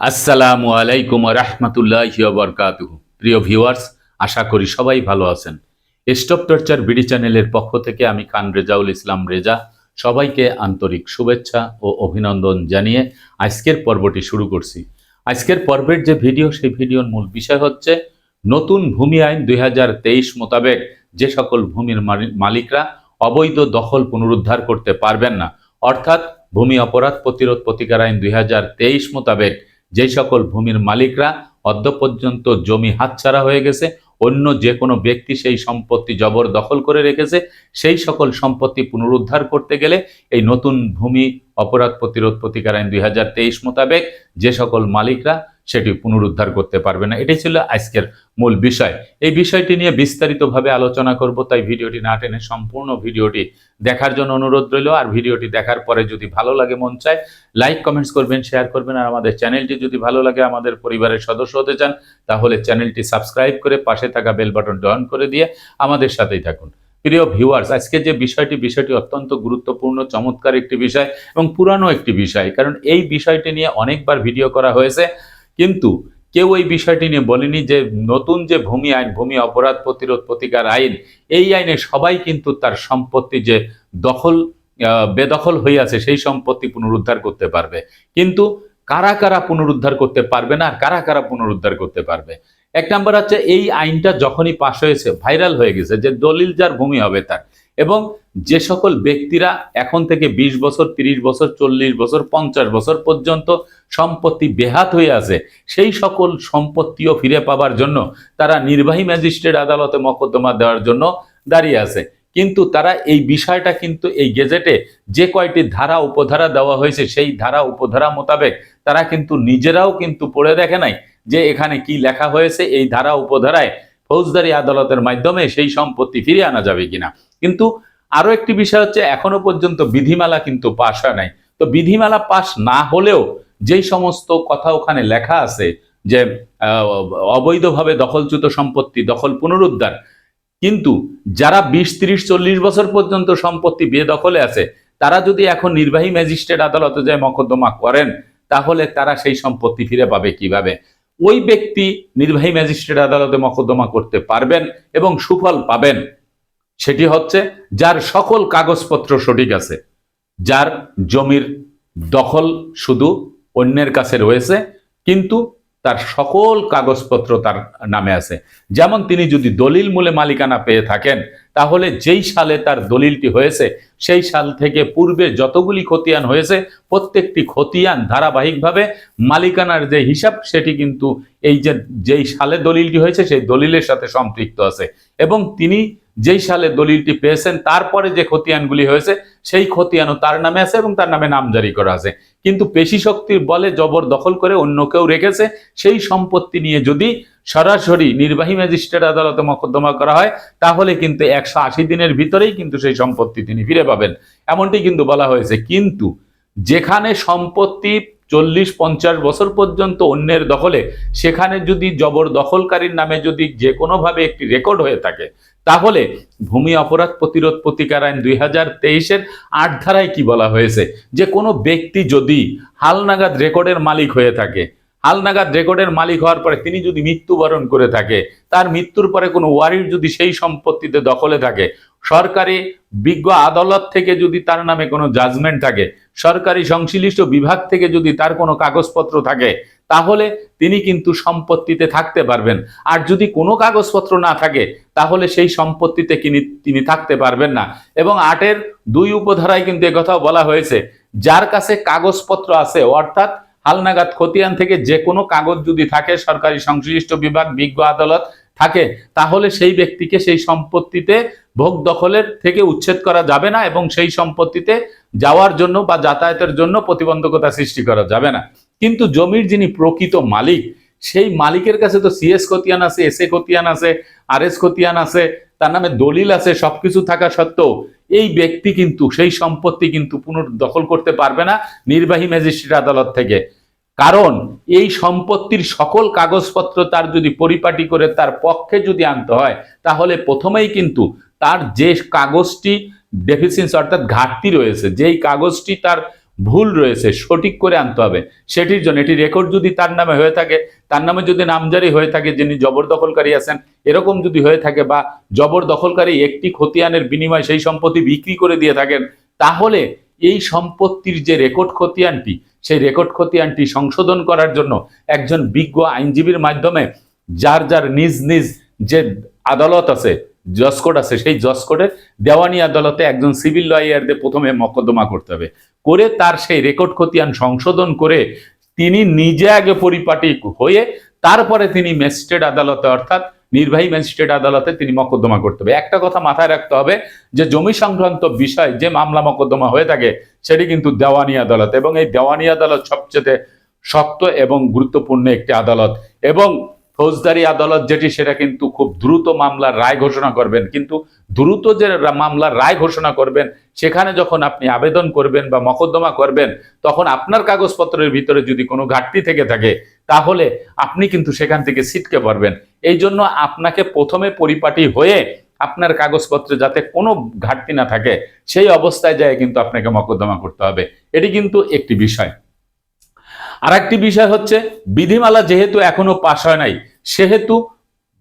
আসসালামু আলাইকুম রহমতুল্লাহ বরকাতুহ। প্রিয় ভিউয়ার্স, আশা করি সবাই ভালো আছেন। স্টপ টর্চার বিডি চ্যানেলের পক্ষ থেকে আমি খান রেজাউল ইসলাম রেজা। সবাইকে আন্তরিক শুভেচ্ছা ও অভিনন্দন জানিয়ে আজকের পর্বটি শুরু করছি। আজকের পর্বের যে ভিডিও, সেই ভিডিওর মূল বিষয় হচ্ছে নতুন ভূমি আইন দুই হাজার তেইশ মোতাবেক যে সকল ভূমির মালি- মালিকরা অবৈধ দখল পুনরুদ্ধার করতে পারবেন না। অর্থাৎ ভূমি অপরাধ প্রতিরোধ প্রতিকার আইন দুই হাজার তেইশ মোতাবেক যে সকল ভূমির মালিকরা অদ্য পর্যন্ত জমি হাতছাড়া হয়ে গেছে, অন্য যে কোনো ব্যক্তি সেই সম্পত্তি জবর দখল করে রেখেছে, সেই সকল সম্পত্তি পুনরুদ্ধার করতে গেলে এই নতুন ভূমি অপরাধ প্রতিরোধ প্রতিকার আইন দুই হাজার তেইশ মোতাবেক যে সকল মালিকরা সেটি পুনরুদ্ধার করতে পারবে না। এটাই ছিল আজকের মূল বিষয়। এই বিষয়টি নিয়ে বিস্তারিতভাবে আলোচনা করব, তাই ভিডিওটি না টেনে সম্পূর্ণ ভিডিওটি দেখার জন্য অনুরোধ রইল। আর ভিডিওটি দেখার পরে যদি ভালো লাগে, মন চায়, লাইক, কমেন্টস করবেন, শেয়ার করবেন। আর আমাদের চ্যানেলটি যদি ভালো লাগে, আমাদের পরিবারের সদস্য হতে চান, তাহলে চ্যানেলটি সাবস্ক্রাইব করে পাশে থাকা বেল বাটন অন করে দিয়ে আমাদের সাথেই থাকুন। প্রিয় ভিউয়ার্স, আজকে যে বিষয়টি বিষয়টি অত্যন্ত গুরুত্বপূর্ণ, চমৎকার একটি বিষয় এবং পুরানো একটি বিষয়। কারণ এই বিষয়টি নিয়ে অনেকবার ভিডিও করা হয়েছে। কিন্তু কেউ এই বিষয়টি নিয়ে বলেনি যে নতুন যে ভূমি আইন, ভূমি অপরাধ প্রতিরোধ, প্রতিকার আইন, এই আইনে সবাই কিন্তু তার সম্পত্তি যে দখল বেদখল আছে, সেই সম্পত্তি পুনরুদ্ধার করতে পারবে। কিন্তু কারা কারা পুনরুদ্ধার করতে পারবে না কারা কারা পুনরুদ্ধার করতে পারবে? এক নাম্বার হচ্ছে, এই আইনটা যখনই পাশ হয়েছে, ভাইরাল হয়ে গেছে যে দলিল যার ভূমি হবে তার। এবং যে সকল ব্যক্তিরা এখন থেকে ২০ বছর ৩০ বছর, চল্লিশ বছর, পঞ্চাশ বছর পর্যন্ত সম্পত্তি বেহাত হয়ে আছে, সেই সকল সম্পত্তিও ফিরে পাবার জন্য তারা নির্বাহী ম্যাজিস্ট্রেট আদালতে মকদ্দমা দেওয়ার জন্য দাঁড়িয়ে আছে। কিন্তু তারা এই বিষয়টা কিন্তু এই গেজেটে যে কয়টি ধারা, উপধারা দেওয়া হয়েছে, সেই ধারা, উপধারা মোতাবেক তারা কিন্তু নিজেরাও কিন্তু পড়ে দেখে নাই যে এখানে কি লেখা হয়েছে, এই ধারা, উপধারায় ফৌজদারি আদালতের মাধ্যমে সেই সম্পত্তি ফিরিয়ে আনা যাবে কিনা। কিন্তু আরও একটি বিষয় হচ্ছে, এখনও পর্যন্ত বিধিমালা কিন্তু পাশ হয় নাই। তো বিধিমালা পাশ না হলেও যেই সমস্ত কথা ওখানে লেখা আছে যে অবৈধভাবে দখলচ্যুত সম্পত্তি দখল পুনরুদ্ধার, কিন্তু যারা বিশ, ত্রিশ, চল্লিশ বছর পর্যন্ত সম্পত্তি বেদখলে আছে, তারা যদি এখন নির্বাহী ম্যাজিস্ট্রেট আদালতে যায় মকদ্দমা করেন, তাহলে তারা সেই সম্পত্তি ফিরে পাবে কীভাবে? ওই ব্যক্তি নির্বাহী ম্যাজিস্ট্রেট আদালতে মকদ্দমা করতে পারবেন এবং সুফল পাবেন। সেটি হচ্ছে যার সকল কাগজপত্র সঠিক আছে, যার জমির দখল শুধু অন্যের কাছে রয়েছে, কিন্তু তার সকল কাগজপত্র তার নামে আছে। যেমন তিনি যদি দলিল মূলে মালিকানা পেয়ে থাকেন, তাহলে যেই সালে তার দলিলটি হয়েছে, সেই সাল থেকে পূর্বে যতগুলি খতিয়ান হয়েছে, প্রত্যেকটি খতিয়ান ধারাবাহিকভাবে মালিকানার যে হিসাব, সেটি কিন্তু এই যে যেই সালে দলিলটি হয়েছে, সেই দলিলের সাথে সম্পৃক্ত আছে। এবং তিনি যেই সালে দলিলটি পেয়েছেন, তারপরে যে খতিয়ানগুলি হয়েছে, সেই খতিয়ানও তার নামে আছে এবং তার নামে নাম জারি করা আছে। কিন্তু পেশি শক্তির বলে জবর দখল করে অন্য কেউ রেখেছে, সেই সম্পত্তি নিয়ে যদি সরাসরি নির্বাহী ম্যাজিস্ট্রেট আদালতে মকদ্দমা করা হয়, তাহলে কিন্তু একশো আশি দিনের ভিতরেই কিন্তু সেই সম্পত্তি তিনি ফিরে পাবেন। এমনটি কিন্তু বলা হয়েছে। কিন্তু যেখানে সম্পত্তি চল্লিশ, পঞ্চাশ বছর পর্যন্ত অন্যের দখলে, সেখানে যদি জবর দখলকারীর নামে যদি যে কোনোভাবে একটি রেকর্ড হয়ে থাকে, তাহলে ভূমি অপরাধ প্রতিরোধ প্রতিকার আইন দুই হাজার তেইশের আট ধারায় কি বলা হয়েছে? যে কোনো ব্যক্তি যদি হালনাগাদ রেকর্ডের মালিক হয়ে থাকে হালনাগাদ রেকর্ডের মালিক হওয়ার পরে তিনি যদি মৃত্যুবরণ করে থাকে, তার মৃত্যুর পরে কোনো ওয়ারির যদি সেই সম্পত্তিতে দখলে থাকে সরকারি বিজ্ঞ আদালত থেকে যদি তার নামে কোনো জাজমেন্ট থাকে, সরকারি সংশ্লিষ্ট বিভাগ থেকে যদি তার কোনো কাগজপত্র থাকে, তাহলে তিনি কিন্তু সম্পত্তিতে থাকতে পারবেন। আর যদি কোনো কাগজপত্র না থাকে, তাহলে সেই সম্পত্তিতে তিনি তিনি থাকতে পারবেন না। এবং আটের দুই উপধারায় কিন্তু একথাও বলা হয়েছে, যার কাছে কাগজপত্র আছে, অর্থাৎ হালনাগাদ খতিয়ান থেকে যে কোনো কাগজ যদি থাকে, সরকারি সংশ্লিষ্ট বিভাগ, বিজ্ঞ আদালত থাকে, তাহলে সেই ব্যক্তিকে সেই সম্পত্তিতে ভোগ দখলের থেকে উচ্ছেদ করা যাবে না এবং সেই সম্পত্তিতে যাওয়ার জন্য বা যাতায়াতের জন্য প্রতিবন্ধকতা সৃষ্টি করা যাবে না। কিন্তু জমির যিনি প্রকৃত মালিক, সেই মালিকের কাছে তো সিএস খতিয়ান আছে এস এ খতিয়ান আছে আর এস খতিয়ান আছে, তার নামে দলিল আছে, সবকিছু থাকা সত্ত্বেও এই ব্যক্তি কিন্তু, সেই সম্পত্তি কিন্তু পুনর্দখল করতে পারবে না নির্বাহী ম্যাজিস্ট্রেট আদালত থেকে। কারণ এই সম্পত্তির সকল কাগজপত্র তার যদি পরিপাটি করে তার পক্ষে যদি আনতে হয়, তাহলে প্রথমেই কিন্তু তার যে কাগজটি ডেফিসিয়েন্সি অর্থাৎ ঘাটতি রয়েছে, যেই কাগজটি তার ভুল রয়েছে, সঠিক করে আনতে হবে, সেটির জন্য, এটি রেকর্ড যদি তার নামে হয়ে থাকে, তার নামে যদি নামজারি হয়ে থাকে, যিনি জবরদখলকারী আছেন, এরকম যদি হয়ে থাকে বা জবরদখলকারী একটি খতিয়ানের বিনিময়ে সেই সম্পত্তি বিক্রি করে দিয়ে থাকেন, তাহলে এই সম্পত্তির যে রেকর্ড খতিয়ানটি, সেই রেকর্ড খতিয়ানটি সংশোধন করার জন্য একজন বিজ্ঞ আইনজীবীর মাধ্যমে, যার যার নিজ নিজ যে আদালত আছে জজ কোর্ট আছে, সেই জজ দেওয়ানি আদালতে একজন সিভিল লয়ারদের প্রথমে মকদ্দমা করতে হবে। করে তার সেই রেকর্ড খতিয়ান সংশোধন করে তিনি নিজে আগে পরিপাটি হয়ে তারপরে তিনি ম্যাজিস্ট্রেট আদালতে, অর্থাৎ নির্বাহী ম্যাজিস্ট্রেট আদালতে তিনি মকদ্দমা করতে হবে। একটা কথা মাথায় রাখতে হবে যে, জমি সংক্রান্ত বিষয় যে মামলা মকদ্দমা হয়ে থাকে, সেটি কিন্তু দেওয়ানি আদালত। এবং এই দেওয়ানি আদালত সবচেয়ে শক্ত এবং গুরুত্বপূর্ণ একটি আদালত। এবং ফৌজদারি আদালত যেটি, সেটা কিন্তু খুব দ্রুত মামলার রায় ঘোষণা করবেন। কিন্তু দ্রুত যে মামলার রায় ঘোষণা করবেন, সেখানে যখন আপনি আবেদন করবেন বা মকদ্দমা করবেন, তখন আপনার কাগজপত্রের ভিতরে যদি কোনো ঘাটতি থেকে থাকে, তাহলে আপনি কিন্তু সেখান থেকে ছিটকে পারবেন এই জন্য আপনাকে প্রথমে পরিপাটি হয়ে আপনার কাগজপত্রে যাতে কোনো ঘাটতি না থাকে, সেই অবস্থায় যায় কিন্তু আপনাকে মকদ্দমা করতে হবে। এটি কিন্তু একটি বিষয়। আর একটি বিষয় হচ্ছে, বিধিমালা যেহেতু এখনও পাশ হয় নাই সেহেতু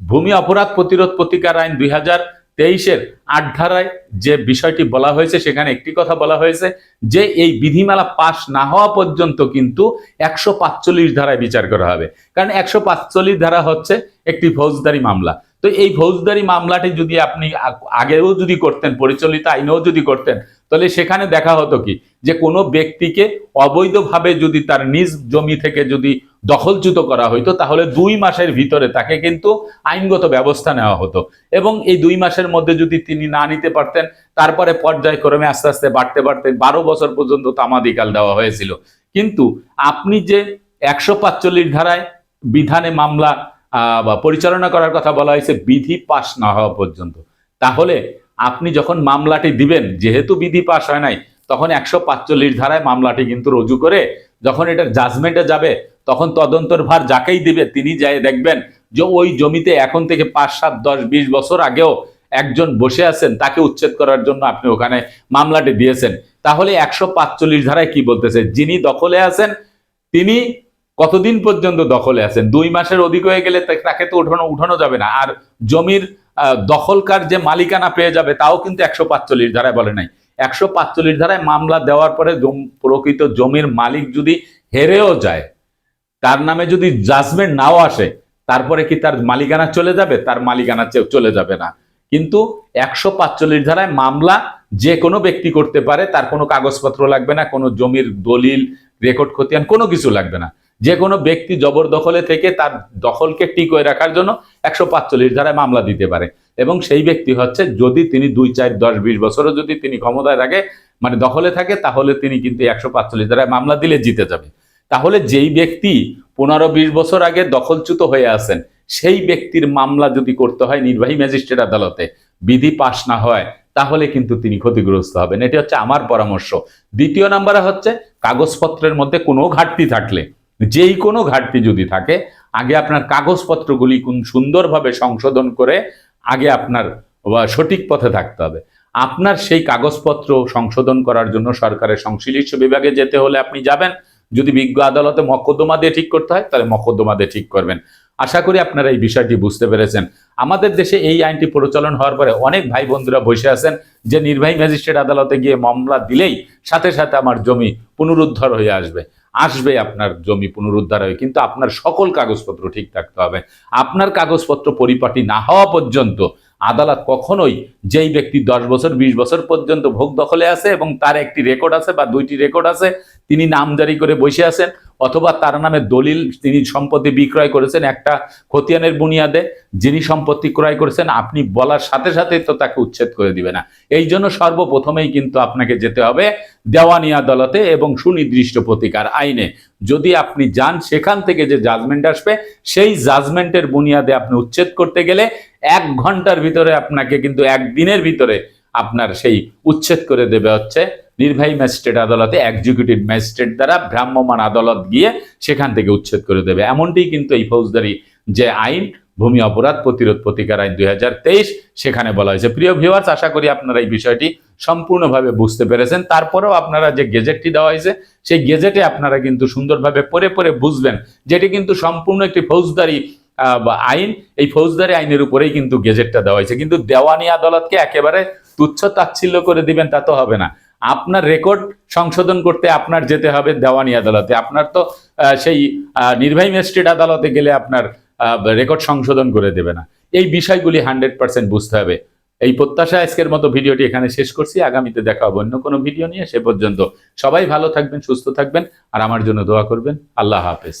ভূমি অপরাধ প্রতিরোধ প্রতিকার আইন দুই হাজার তেইশের আট ধারায় যে বিষয়টি বলা হয়েছে, সেখানে একটি কথা বলা হয়েছে যে এই বিধিমালা পাশ না হওয়া পর্যন্ত কিন্তু একশো পাঁচচল্লিশ ধারায় বিচার করা হবে। কারণ একশো পাঁচচল্লিশ ধারা হচ্ছে একটি ফৌজদারি মামলা। তো এই ফৌজদারি মামলাটি যদি আপনি আগেও যদি করতেন, পরিচালিত আইনেও যদি করতেন, তাহলে সেখানে দেখা হতো কি? যে কোনো ব্যক্তিকে অবৈধভাবে যদি তার নিজ জমি থেকে যদি দখলচ্যুত করা হইতো, তাহলে দুই মাসের ভিতরে তাকে কিন্তু আইনগত ব্যবস্থা নেওয়া হতো। এবং এই দুই মাসের মধ্যে যদি তিনি না নিতে পারতেন, তারপরে পর্যায়ক্রমে আস্তে আস্তে বাড়তে বাড়তে বারো বছর পর্যন্ত তামাদিকাল দেওয়া হয়েছিল। কিন্তু আপনি যে একশো ধারায় বিধানে মামলা পরিচালনা করার কথা বলা হয়েছে, বিধি পাশ না হওয়া পর্যন্ত। তাহলে আপনি যখন মামলাটি দিবেন, যেহেতু বিধি পাশ হয় নাই, তখন একশো পাঁচচল্লিশ ধারায় মামলাটি কিন্তু রুজু করে, যখন এটা জাজমেন্টে যাবে, তখন তদন্তর ভার যাকেই দিবে, তিনি যাই দেখবেন যে ওই জমিতে এখন থেকে পাঁচ, সাত, দশ, বিশ বছর আগেও একজন বসে আছেন, তাকে উচ্ছেদ করার জন্য আপনি ওখানে মামলাটি দিয়েছেন। তাহলে একশো পাঁচচল্লিশ ধারায় কি বলতেছে? যিনি দখলে আছেন, তিনি কতদিন পর্যন্ত দখলে আছেন? দুই মাসের অধিক হয়ে গেলে তাকে তো উঠানো উঠানো যাবে না। আর জমির দখলকার যে মালিকানা পেয়ে যাবে, তাও কিন্তু একশো পাঁচচল্লিশ ধারায় বলে নাই। একশো পাঁচচল্লিশ ধারায় মামলা দেওয়ার পরে প্রকৃত জমির মালিক যদি হেরেও যায়, তার নামে যদি জাজমেন্ট নাও আসে, তারপরে কি তার মালিকানা চলে যাবে? তার মালিকানা চলে যাবে না। কিন্তু একশো পাঁচচল্লিশ ধারায় মামলা যে কোনো ব্যক্তি করতে পারে, তার কোনো কাগজপত্র লাগবে না, কোনো জমির দলিল রেকর্ড খতিয়ান, কোনো কিছু লাগবে না। যে কোনো ব্যক্তি জবরদখলে থেকে তার দখলকে টিকয়ে রাখার জন্য একশো পাঁচচল্লিশ ধারায় মামলা দিতে পারে। এবং সেই ব্যক্তি হচ্ছে যদি তিনি দুই, চার, দশ, বিশ বছরও যদি তিনি ক্ষমতায় থাকে মানে দখলে থাকে, তাহলে তিনি কিন্তু একশো পাঁচচল্লিশ ধারায় মামলা দিলে জিতে যাবে। তাহলে যেই ব্যক্তি পনেরো, বিশ বছর আগে দখলচ্যুত হয়ে আছেন, সেই ব্যক্তির মামলা যদি করতে হয় নির্বাহী ম্যাজিস্ট্রেট আদালতে, বিধি পাশ না হয়, তাহলে কিন্তু তিনি ক্ষতিগ্রস্ত হবেন। এটি হচ্ছে আমার পরামর্শ। দ্বিতীয় নাম্বারে হচ্ছে কাগজপত্রের মধ্যে কোনো ঘাটতি থাকলে। যেই কোনো ঘাটতি যদি থাকে, আগে আপনার কাগজপত্রগুলি কোন সুন্দরভাবে সংশোধন করে আগে আপনার সঠিক পথে থাকতে হবে। আপনার সেই কাগজপত্র সংশোধন করার জন্য সরকারের সংশ্লিষ্ট বিভাগে যেতে হলে আপনি যাবেন। যদি বিজ্ঞ আদালতে মকদ্দমা দিয়ে ঠিক করতে হয়, তাহলে মকদ্দমা দিয়ে ঠিক করবেন। আশা করি আপনারা এই বিষয়টি বুঝতে পেরেছেন। আমাদের দেশে এই আইনটি প্রচলন হওয়ার পরে অনেক ভাই বন্ধুরা বসে আছেন যে নির্বাহী ম্যাজিস্ট্রেট আদালতে গিয়ে মামলা দিলেই সাথে সাথে আমার জমি পুনরুদ্ধার হয়ে আসবে। আসবে আপনার জমি পুনরুদ্ধার হবে কিন্তু আপনার সকল কাগজপত্র ঠিক থাকতে হবে। আপনার কাগজপত্র পরিপাটি না হওয়া পর্যন্ত আদালত কখনোই যেই ব্যক্তি দশ বছর, বিশ বছর পর্যন্ত ভোগ দখলে আছে এবং তার একটি রেকর্ড আছে বা দুইটি রেকর্ড আছে, তিনি নাম জারি করে বসে আছেন অথবা তার নামে দলিল তিনি সম্পত্তি বিক্রয় করেছেন, একটা খতিয়ানের বুনিয়াদে যিনি সম্পত্তি ক্রয় করেছেন, আপনি বলার সাথে সাথে তো তাকে উচ্ছেদ করে দিবে না। এই জন্য সর্বপ্রথমেই কিন্তু আপনাকে যেতে হবে দেওয়ানি আদালতে এবং সুনির্দিষ্ট প্রতিকার আইনে। যদি আপনি যান, সেখান থেকে যে জাজমেন্ট আসবে, সেই জাজমেন্টের বুনিয়াদে আপনি উচ্ছেদ করতে গেলে এক ঘণ্টার ভিতরে আপনাকে কিন্তু একদিনের ভিতরে আপনার সেই উচ্ছেদ করে দেবে হচ্ছে নির্বাহী ম্যাজিস্ট্রেট আদালতে এক্সিকিউটিভ ম্যাজিস্ট্রেট দ্বারা ভ্রাম্যমাণ আদালত গিয়ে সেখান থেকে উচ্ছেদ করে দেবে। এমনটি কিন্তু এই ফৌজদারি যে আইন, ভূমি অপরাধ প্রতিরোধ প্রতিকার আইন দুই হাজার তেইশ, সেখানে বলা হয়েছে। প্রিয় ভিউয়ার্স আশা করি আপনারা এই বিষয়টি সম্পূর্ণভাবে বুঝতে পেরেছেন। তারপরেও আপনারা যে গেজেটটি দেওয়া হয়েছে, সেই গেজেটে আপনারা কিন্তু সুন্দরভাবে পরে পরে বুঝবেন, যেটি কিন্তু সম্পূর্ণ একটি ফৌজদারি আইন। এই ফৌজদারি আইনের উপরেই কিন্তু গেজেটটা দেওয়া হয়েছে। কিন্তু দেওয়ানি আদালতকে একেবারে তুচ্ছ তাচ্ছিল্য করে দিবেন তা তো হবে না। আপনার রেকর্ড সংশোধন করতে আপনার যেতে হবে দেওয়ানি আদালতে। আপনার তো সেই নির্বাহী ম্যাজিস্ট্রেট আদালতে গেলে আপনার রেকর্ড সংশোধন করে দেবে না। এই বিষয়গুলি হান্ড্রেড পার্সেন্ট বুঝতে হবে। এই প্রত্যাশা আজকের মতো ভিডিওটি এখানে শেষ করছি। আগামীতে দেখা হবে অন্য কোনো ভিডিও নিয়ে। সে পর্যন্ত সবাই ভালো থাকবেন, সুস্থ থাকবেন। আর আমার জন্য দোয়া করবেন। আল্লাহ হাফেজ।